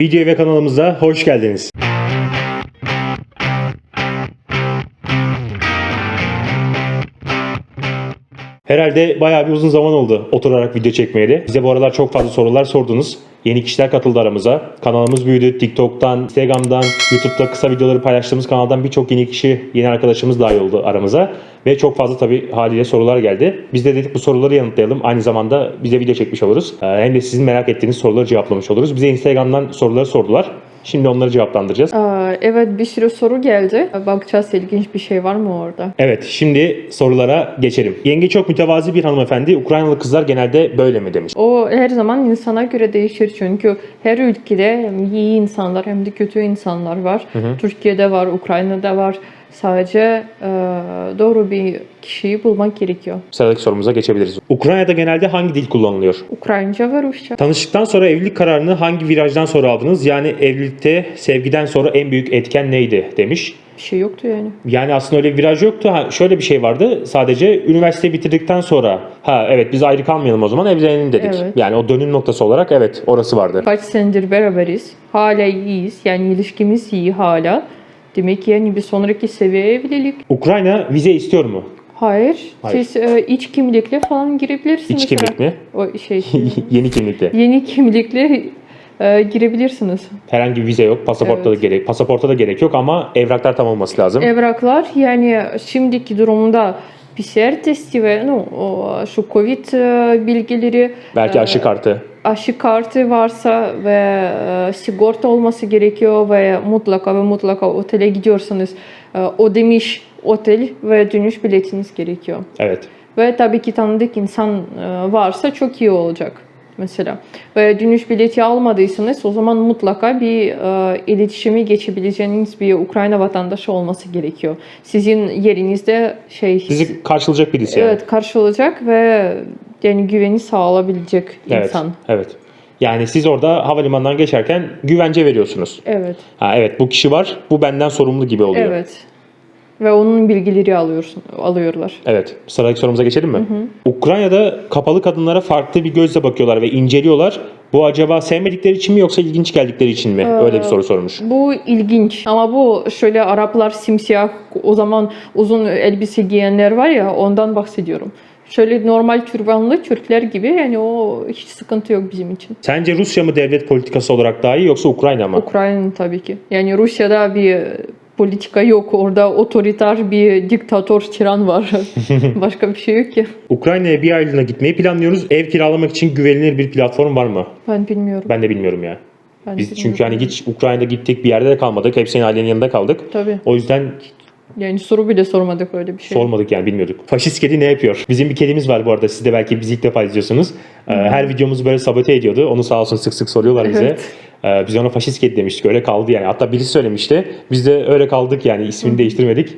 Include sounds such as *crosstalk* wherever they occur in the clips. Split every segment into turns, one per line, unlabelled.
Video ve kanalımıza hoş geldiniz. Herhalde bayağı bir uzun zaman oldu oturarak video çekmeyeli. Bize bu aralar çok fazla sorular sordunuz. Yeni kişiler katıldı aramıza. Kanalımız büyüdü. TikTok'tan, Instagram'dan, YouTube'da kısa videoları paylaştığımız kanaldan birçok yeni kişi, yeni arkadaşımız dahil oldu aramıza. Ve çok fazla tabii haliyle sorular geldi. Biz de dedik bu soruları yanıtlayalım. Aynı zamanda bize video çekmiş oluruz. Ee, Hem de sizin merak ettiğiniz soruları cevaplamış oluruz. Bize Instagram'dan soruları sordular. Şimdi onları cevaplandıracağız.
Aa, evet bir sürü soru geldi. Bakacağız ilginç bir şey var mı orada?
Evet, şimdi sorulara geçelim. Yenge çok mütevazi bir hanımefendi. Ukraynalı kızlar genelde böyle mi demiş.
O her zaman insana göre değişir çünkü her ülkede hem iyi insanlar hem de kötü insanlar var. Türkiye'de var, Ukrayna'da var. Sadece e, doğru bir kişiyi bulmak gerekiyor.
Sıradaki sorumuza geçebiliriz. Ukrayna'da genelde hangi dil kullanılıyor?
Ukraynaca ve Rusça.
Tanıştıktan sonra evlilik kararını hangi virajdan sonra aldınız? Yani evlilikte sevgiden sonra en büyük etken neydi demiş.
Bir şey yoktu yani.
Yani aslında öyle bir viraj yoktu. Ha, şöyle bir şey vardı. Sadece üniversite bitirdikten sonra ha evet biz ayrı kalmayalım o zaman evlenelim dedik.
Evet.
Yani o dönüm noktası olarak evet orası vardı.
Kaç senedir beraberiz. Hala iyiyiz. Yani ilişkimiz iyi hala. Demek ki yani bir sonraki seviye evlilik.
Ukrayna vize istiyor mu?
Hayır.
Hayır.
Siz e, iç kimlikle falan girebilirsiniz.
İç kimlik mi?
O şey. *laughs*
Yeni kimlikte.
yeni kimlikle e, girebilirsiniz.
Herhangi bir vize yok. Pasaportta da
Evet.
gerek. Pasaporta da gerek yok ama evraklar tam olması lazım.
Evraklar yani şimdiki durumda PCR testi ve no, o, şu Covid e, bilgileri,
Belki aşı kartı.
aşı kartı varsa ve e, sigorta olması gerekiyor ve mutlaka ve mutlaka otele gidiyorsanız e, o demiş otel ve dönüş biletiniz gerekiyor.
Evet.
Ve tabii ki tanıdık insan e, varsa çok iyi olacak mesela. Ve dönüş bileti almadıysanız o zaman mutlaka bir e, iletişimi geçebileceğiniz bir Ukrayna vatandaşı olması gerekiyor. Sizin yerinizde şey
Sizi karşılayacak birisi yani.
evet karşılayacak ve yani güveni sağlayabilecek
Evet.
insan.
Evet. Yani siz orada havalimanından geçerken güvence veriyorsunuz.
Evet.
Ha evet bu kişi var. Bu benden sorumlu gibi oluyor.
Evet. Ve onun bilgileri alıyorsun, alıyorlar.
Evet. Sıradaki sorumuza geçelim mi? Ukrayna'da kapalı kadınlara farklı bir gözle bakıyorlar ve inceliyorlar. Bu acaba sevmedikleri için mi yoksa ilginç geldikleri için mi? Öyle bir soru sormuş.
Bu ilginç ama bu şöyle Araplar simsiyah o zaman uzun elbise giyenler var ya ondan bahsediyorum. Şöyle normal türbanlı Türkler gibi yani o hiç sıkıntı yok bizim için.
Sence Rusya mı devlet politikası olarak daha iyi yoksa Ukrayna mı?
Ukrayna'nın tabii ki. Yani Rusya'da bir politika yok. Orada otoriter bir diktatör tiran var. *laughs* Başka bir şey yok ki.
Ukrayna'ya bir aylığına gitmeyi planlıyoruz. Ev kiralamak için güvenilir bir platform var mı?
Ben bilmiyorum.
Ben de bilmiyorum ya.
Ben
Biz
bilmiyorum.
çünkü hani hiç Ukrayna'da gittik bir yerde de kalmadık. Hep senin ailenin yanında kaldık.
Tabii.
O yüzden
Yani soru bile sormadık öyle bir şey.
sormadık yani bilmiyorduk. Faşist kedi ne yapıyor? Bizim bir kedimiz var bu arada. Siz de belki bizi ilk defa izliyorsunuz. Ee, Her videomuzu böyle sabote ediyordu. Onu sağ olsun sık sık soruyorlar bize.
Evet.
Ee, Biz ona faşist kedi demiştik. Öyle kaldı yani. Hatta birisi söylemişti. Biz de öyle kaldık yani. ismini değiştirmedik.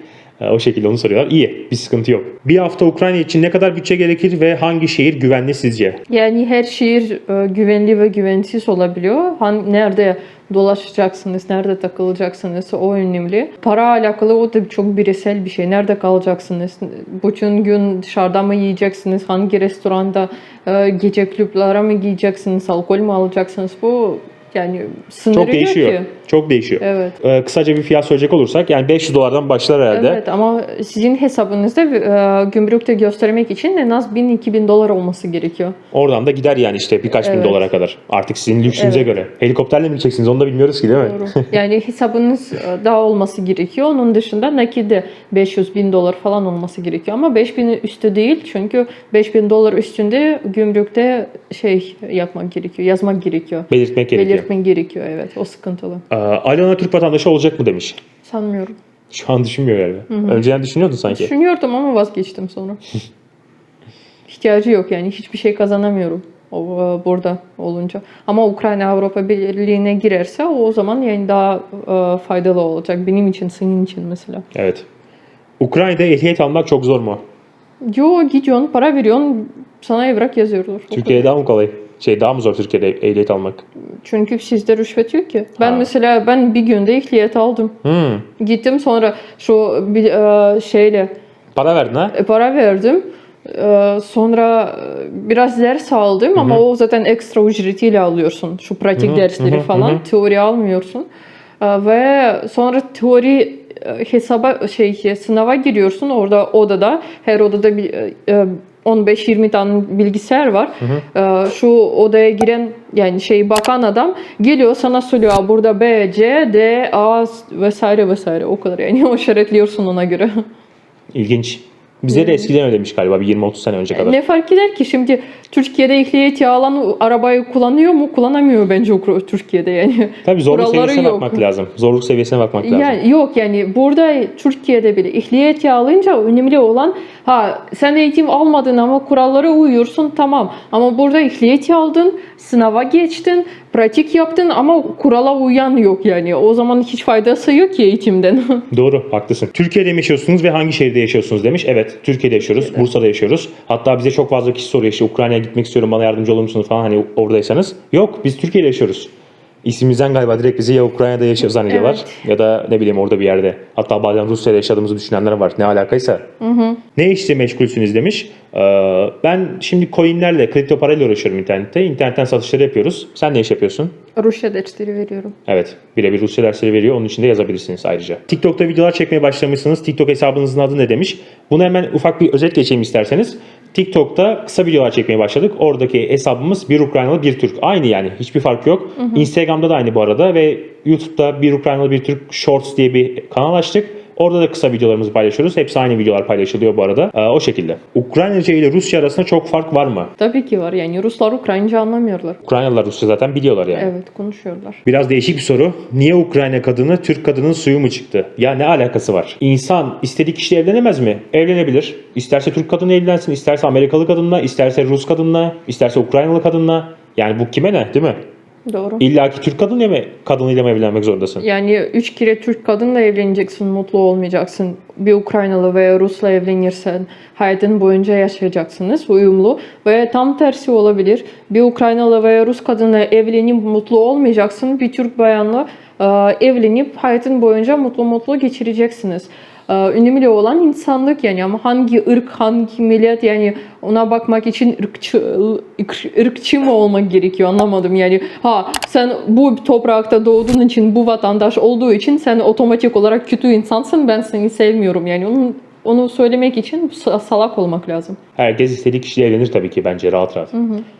Ee, O şekilde onu soruyorlar. İyi. Bir sıkıntı yok. Bir hafta Ukrayna için ne kadar bütçe gerekir ve hangi şehir güvenli sizce?
Yani her şehir e, güvenli ve güvensiz olabiliyor. Han, nerede dolaşacaksınız, nerede takılacaksınız o önemli. Para alakalı o da çok bireysel bir şey. Nerede kalacaksınız? Bütün gün dışarıda mı yiyeceksiniz? Hangi restoranda, e, gece klublara mı gideceksiniz? Alkol mü alacaksınız? Bu yani sınırı
Çok değişiyor.
yok ki.
Çok değişiyor.
Evet.
Ee, kısaca bir fiyat söyleyecek olursak yani 500 dolardan başlar herhalde.
Evet ama sizin hesabınızda e, gümrükte göstermek için en az 1000-2000 dolar olması gerekiyor.
Oradan da gider yani işte birkaç bin
Evet.
dolara kadar. Artık sizin lüksünüze
Evet.
göre. Helikopterle mi gideceksiniz onu da bilmiyoruz ki değil mi?
Doğru. Yani *laughs* hesabınız e, daha olması gerekiyor. Onun dışında nakide 500 bin dolar falan olması gerekiyor. Ama 5000 üstü değil. Çünkü 5000 dolar üstünde gümrükte şey yapmak gerekiyor. Yazmak gerekiyor.
Belirtmek gerekiyor.
Belirtmek gerekiyor evet. O sıkıntılı.
Ee, Alena Türk vatandaşı olacak mı demiş.
Sanmıyorum.
Şu an düşünmüyor galiba. Önceden düşünüyordun sanki.
Düşünüyordum ama vazgeçtim sonra. *laughs* İhtiyacı yok yani. Hiçbir şey kazanamıyorum o, e, burada olunca. Ama Ukrayna Avrupa Birliği'ne girerse o zaman yani daha e, faydalı olacak. Benim için, senin için mesela.
Evet. Ukrayna'da ehliyet almak çok zor mu?
Yo gidiyorsun, para veriyorsun, sana evrak yazıyorlar.
Türkiye'de daha mı kolay? Şey daha mı zor Türkiye'de ehliyet almak?
Çünkü sizde rüşvet yok ki. Ben
Ha.
mesela ben bir günde ehliyet aldım.
Hmm.
Gittim sonra şu bir e, şeyle
Para verdin ha?
e, para verdim. Sonra e, biraz ders aldım ama o zaten ekstra ücretiyle alıyorsun. Şu pratik
Hı hı,
dersleri
hı hı,
falan.
hı.
Teori almıyorsun. Ve sonra teori e, hesaba şey sınava giriyorsun orada odada her odada bir e, 15-20 tane bilgisayar var. Ee, şu odaya giren yani şey bakan adam geliyor sana söylüyor "Aa, burada B, C, D, A vesaire vesaire o kadar yani *laughs* o işaretliyorsun ona göre.
İlginç. Bize de eskiden öyleymiş galiba bir 20-30 sene önce kadar.
Ne fark eder ki şimdi Türkiye'de ehliyeti alan arabayı kullanıyor mu? Kullanamıyor bence Türkiye'de yani. *laughs*
Tabii zorluk
Kuralları
seviyesine
yok.
bakmak lazım. Zorluk seviyesine bakmak lazım.
Yani yok yani burada Türkiye'de bile ehliyeti alınca önemli olan ha sen eğitim almadın ama kurallara uyuyorsun tamam ama burada ehliyeti aldın sınava geçtin pratik yaptın ama kurala uyan yok yani o zaman hiç faydası yok ki eğitimden. *laughs*
Doğru, haklısın. Türkiye'de mi yaşıyorsunuz ve hangi şehirde yaşıyorsunuz demiş. Evet, Türkiye'de yaşıyoruz. Bursa'da yaşıyoruz. Hatta bize çok fazla kişi soruyor işte Ukrayna'ya gitmek istiyorum bana yardımcı olur musunuz falan hani oradaysanız. Yok, biz Türkiye'de yaşıyoruz. İsimimizden galiba direkt bizi ya Ukrayna'da yaşıyor zannediyorlar
Evet.
ya da ne bileyim orada bir yerde. Hatta bazen Rusya'da yaşadığımızı düşünenler var. Ne alakaysa. Ne işle meşgulsünüz demiş. Ee, ben şimdi coinlerle, kripto parayla uğraşıyorum internette. İnternetten satışları yapıyoruz. Sen ne iş yapıyorsun?
Rusya dersleri veriyorum.
Evet. Birebir Rusya dersleri veriyor. Onun için de yazabilirsiniz ayrıca. TikTok'ta videolar çekmeye başlamışsınız. TikTok hesabınızın adı ne demiş? Bunu hemen ufak bir özet geçeyim isterseniz. TikTok'ta kısa videolar çekmeye başladık. Oradaki hesabımız bir Ukraynalı bir Türk. Aynı yani. Hiçbir fark yok. Instagram'da da aynı bu arada ve YouTube'da bir Ukraynalı bir Türk Shorts diye bir kanal açtık. Orada da kısa videolarımızı paylaşıyoruz. Hepsi aynı videolar paylaşılıyor bu arada. Ee, o şekilde. Ukraynaca ile Rusça arasında çok fark var mı?
Tabii ki var yani Ruslar Ukraynaca anlamıyorlar.
Ukraynalılar Rusça zaten biliyorlar yani.
Evet konuşuyorlar.
Biraz değişik bir soru. Niye Ukrayna kadını Türk kadının suyu mu çıktı? Ya ne alakası var? İnsan istediği kişiyle evlenemez mi? Evlenebilir. İsterse Türk kadını evlensin, isterse Amerikalı kadınla, isterse Rus kadınla, isterse Ukraynalı kadınla. Yani bu kime ne değil mi?
Doğru.
İlla ki Türk kadınıyla mı, kadınıyla mı evlenmek zorundasın?
Yani üç kere Türk kadınla evleneceksin, mutlu olmayacaksın. Bir Ukraynalı veya Rus'la evlenirsen hayatın boyunca yaşayacaksınız uyumlu. Veya tam tersi olabilir. Bir Ukraynalı veya Rus kadınla evlenip mutlu olmayacaksın. Bir Türk bayanla evlenip hayatın boyunca mutlu mutlu geçireceksiniz. E, Önemli olan insanlık yani ama hangi ırk, hangi millet yani ona bakmak için ırkçı, ırk- ırkçı mı olmak gerekiyor anlamadım yani. Ha sen bu toprakta doğduğun için bu vatandaş olduğu için sen otomatik olarak kötü insansın ben seni sevmiyorum yani onun onu söylemek için sa- salak olmak lazım.
Herkes istediği kişiyle evlenir tabii ki bence rahat rahat.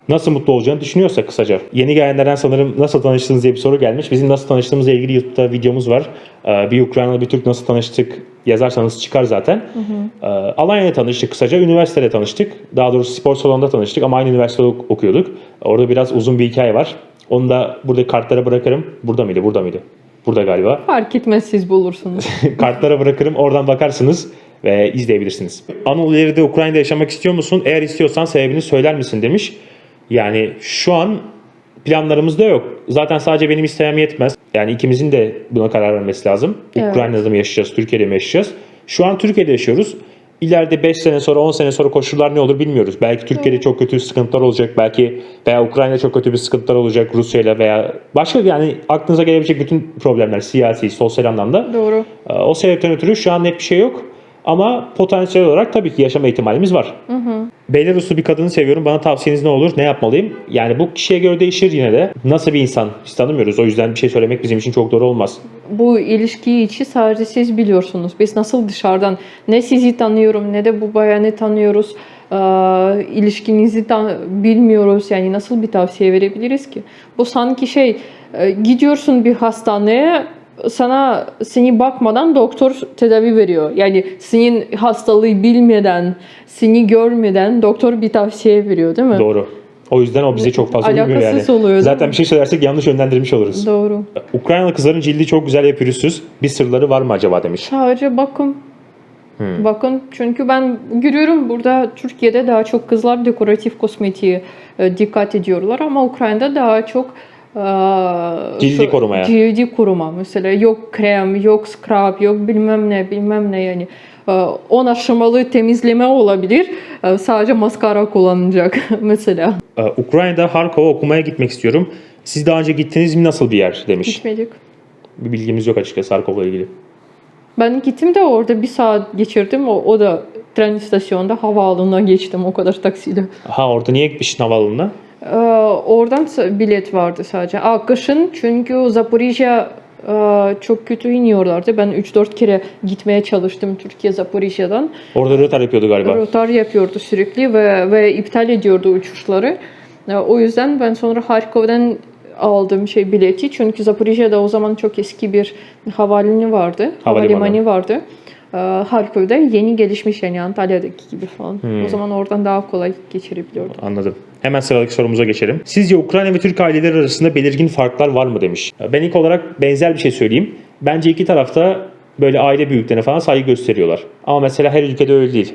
Nasıl mutlu olacağını düşünüyorsa kısaca. Yeni gelenlerden sanırım nasıl tanıştınız diye bir soru gelmiş. Bizim nasıl tanıştığımızla ilgili YouTube'da videomuz var. Ee, Bir Ukraynalı bir Türk nasıl tanıştık yazarsanız çıkar zaten. Ee, Alanya'da tanıştık kısaca. Üniversitede tanıştık. Daha doğrusu spor salonunda tanıştık ama aynı üniversitede ok- okuyorduk. Orada biraz uzun bir hikaye var. Onu da burada kartlara bırakırım. Burada mıydı? Burada mıydı? Burada galiba.
Fark etmez siz bulursunuz. *laughs*
Kartlara bırakırım. Oradan bakarsınız ve izleyebilirsiniz. Anıl ileride Ukrayna'da yaşamak istiyor musun? Eğer istiyorsan sebebini söyler misin demiş. Yani şu an planlarımızda yok. Zaten sadece benim istemem yetmez. Yani ikimizin de buna karar vermesi lazım.
Evet.
Ukrayna'da mı yaşayacağız, Türkiye'de mi yaşayacağız? Şu an Türkiye'de yaşıyoruz. İleride 5 sene sonra 10 sene sonra koşullar ne olur bilmiyoruz. Belki Türkiye'de çok kötü sıkıntılar olacak. Belki veya Ukrayna'da çok kötü bir sıkıntılar olacak Rusya'yla veya başka yani aklınıza gelebilecek bütün problemler siyasi, sosyal anlamda.
Doğru.
Ee, O sebepten ötürü şu an net bir şey yok. Ama potansiyel olarak tabii ki yaşama ihtimalimiz var. Belaruslu bir kadını seviyorum. Bana tavsiyeniz ne olur? Ne yapmalıyım? Yani bu kişiye göre değişir yine de. Nasıl bir insan? Biz tanımıyoruz. O yüzden bir şey söylemek bizim için çok doğru olmaz.
bu ilişkiyi içi sadece siz biliyorsunuz. Biz nasıl dışarıdan ne sizi tanıyorum ne de bu bayanı tanıyoruz. Ee, ilişkinizi tan- bilmiyoruz. Yani nasıl bir tavsiye verebiliriz ki? Bu sanki şey e, gidiyorsun bir hastaneye sana seni bakmadan doktor tedavi veriyor. Yani senin hastalığı bilmeden, seni görmeden doktor bir tavsiye veriyor değil mi?
Doğru. O yüzden o bize çok fazla uymuyor yani.
Oluyor,
Zaten bir şey söylersek yanlış yönlendirmiş oluruz.
Doğru.
Ukraynalı kızların cildi çok güzel ve pürüzsüz. Bir sırları var mı acaba demiş.
Sadece bakın. Bakın çünkü ben görüyorum burada Türkiye'de daha çok kızlar dekoratif kosmetiğe e, dikkat ediyorlar ama Ukrayna'da daha çok e,
Cildi
şu-
korumaya.
Cildi koruma mesela yok krem, yok scrub, yok bilmem ne bilmem ne yani. E, 10 aşamalı temizleme olabilir. Sadece maskara kullanılacak *laughs* mesela.
Ee, Ukrayna'da Harkov'a okumaya gitmek istiyorum. Siz daha önce gittiniz mi? Nasıl bir yer demiş.
Gitmedik.
Bir bilgimiz yok açıkçası Harkov'la ilgili.
Ben gittim de orada bir saat geçirdim. O, o da tren istasyonunda havaalanına geçtim o kadar taksiyle.
Ha orada niye gitmiştin havaalanına?
Ee, oradan bilet vardı sadece. Aa, kışın çünkü Zaporijya e, çok kötü iniyorlardı. Ben 3-4 kere gitmeye çalıştım Türkiye Zaporijya'dan.
Orada rötar yapıyordu galiba.
Rotar yapıyordu sürekli ve, ve iptal ediyordu uçuşları. E, O yüzden ben sonra Harkov'dan aldım şey bileti. Çünkü Zaporijya'da o zaman çok eski bir havalimanı vardı.
Havalimanı.
Havalimanı vardı. Ee, Harkov'da yeni gelişmiş yani Antalya'daki gibi falan. O zaman oradan daha kolay geçirebiliyordum.
Anladım. Hemen sıradaki sorumuza geçelim. Sizce Ukrayna ve Türk aileleri arasında belirgin farklar var mı demiş. Ben ilk olarak benzer bir şey söyleyeyim. Bence iki tarafta böyle aile büyüklerine falan saygı gösteriyorlar. Ama mesela her ülkede öyle değil.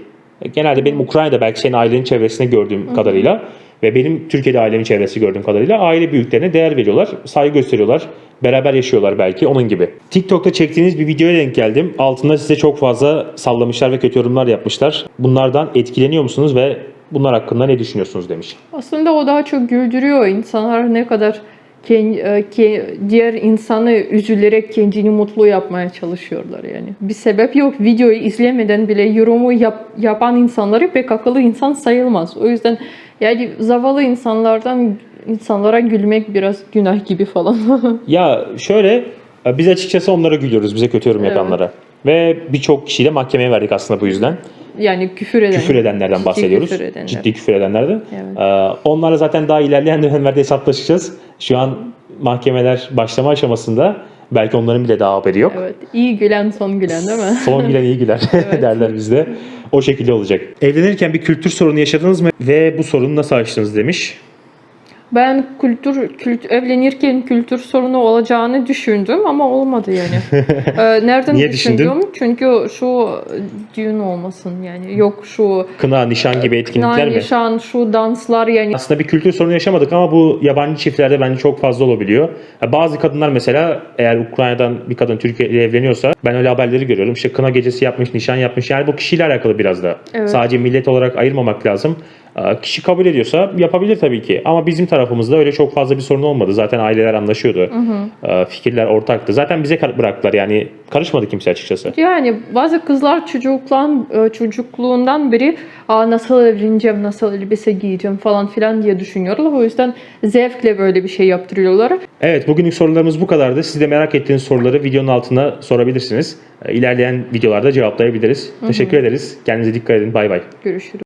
Genelde benim Ukrayna'da belki senin ailenin çevresinde gördüğüm kadarıyla ve benim Türkiye'de ailemin çevresi gördüğüm kadarıyla aile büyüklerine değer veriyorlar, saygı gösteriyorlar. Beraber yaşıyorlar belki onun gibi. TikTok'ta çektiğiniz bir videoya denk geldim. Altında size çok fazla sallamışlar ve kötü yorumlar yapmışlar. Bunlardan etkileniyor musunuz ve bunlar hakkında ne düşünüyorsunuz demiş.
Aslında o daha çok güldürüyor insanlar ne kadar e, diğer insanı üzülerek kendini mutlu yapmaya çalışıyorlar yani. Bir sebep yok. Videoyu izlemeden bile yorumu yap- yapan insanları pek akıllı insan sayılmaz. O yüzden yani zavallı insanlardan insanlara gülmek biraz günah gibi falan. *laughs*
Ya şöyle biz açıkçası onlara gülüyoruz bize kötü yorum yapanlara. Ve birçok kişiyi de mahkemeye verdik aslında bu yüzden.
yani küfür eden.
Küfür edenlerden
Ciddi
bahsediyoruz.
küfür edenler.
Ciddi küfür edenlerden.
Evet.
Ee, onlarla zaten daha ilerleyen dönemlerde hesaplaşacağız. Şu an mahkemeler başlama aşamasında. Belki onların bile daha haberi yok.
Evet. İyi gülen son gülen değil mi?
Son gülen iyi güler *laughs*
Evet. *laughs*
derler bizde. O şekilde olacak. Evlenirken bir kültür sorunu yaşadınız mı ve bu sorunu nasıl aştınız demiş.
Ben kültür, kült, evlenirken kültür sorunu olacağını düşündüm ama olmadı yani. *laughs* Ee, nereden
Niye
düşündüm?
düşündün?
Çünkü şu düğün olmasın yani. Yok şu
Kına, nişan gibi etkinlikler mi?
nişan, şu danslar yani.
Aslında bir kültür sorunu yaşamadık ama bu yabancı çiftlerde bence çok fazla olabiliyor. Bazı kadınlar mesela eğer Ukrayna'dan bir kadın Türkiye ile evleniyorsa ben öyle haberleri görüyorum. İşte kına gecesi yapmış, nişan yapmış. Yani bu kişiyle alakalı biraz da.
Evet.
Sadece millet olarak ayırmamak lazım. Aa, Kişi kabul ediyorsa yapabilir tabii ki. Ama bizim tarafımızda öyle çok fazla bir sorun olmadı. Zaten aileler anlaşıyordu. Aa, Fikirler ortaktı. Zaten bize bıraktılar yani karışmadı kimse açıkçası.
Yani bazı kızlar çocukluğun, e, çocukluğundan beri nasıl evleneceğim, nasıl elbise giyeceğim falan filan diye düşünüyorlar. O yüzden zevkle böyle bir şey yaptırıyorlar.
Evet bugünlük sorularımız bu kadardı. Siz de merak ettiğiniz soruları videonun altına sorabilirsiniz. Ee, İlerleyen videolarda cevaplayabiliriz. Teşekkür ederiz. Kendinize dikkat edin. Bay bay.
Görüşürüz.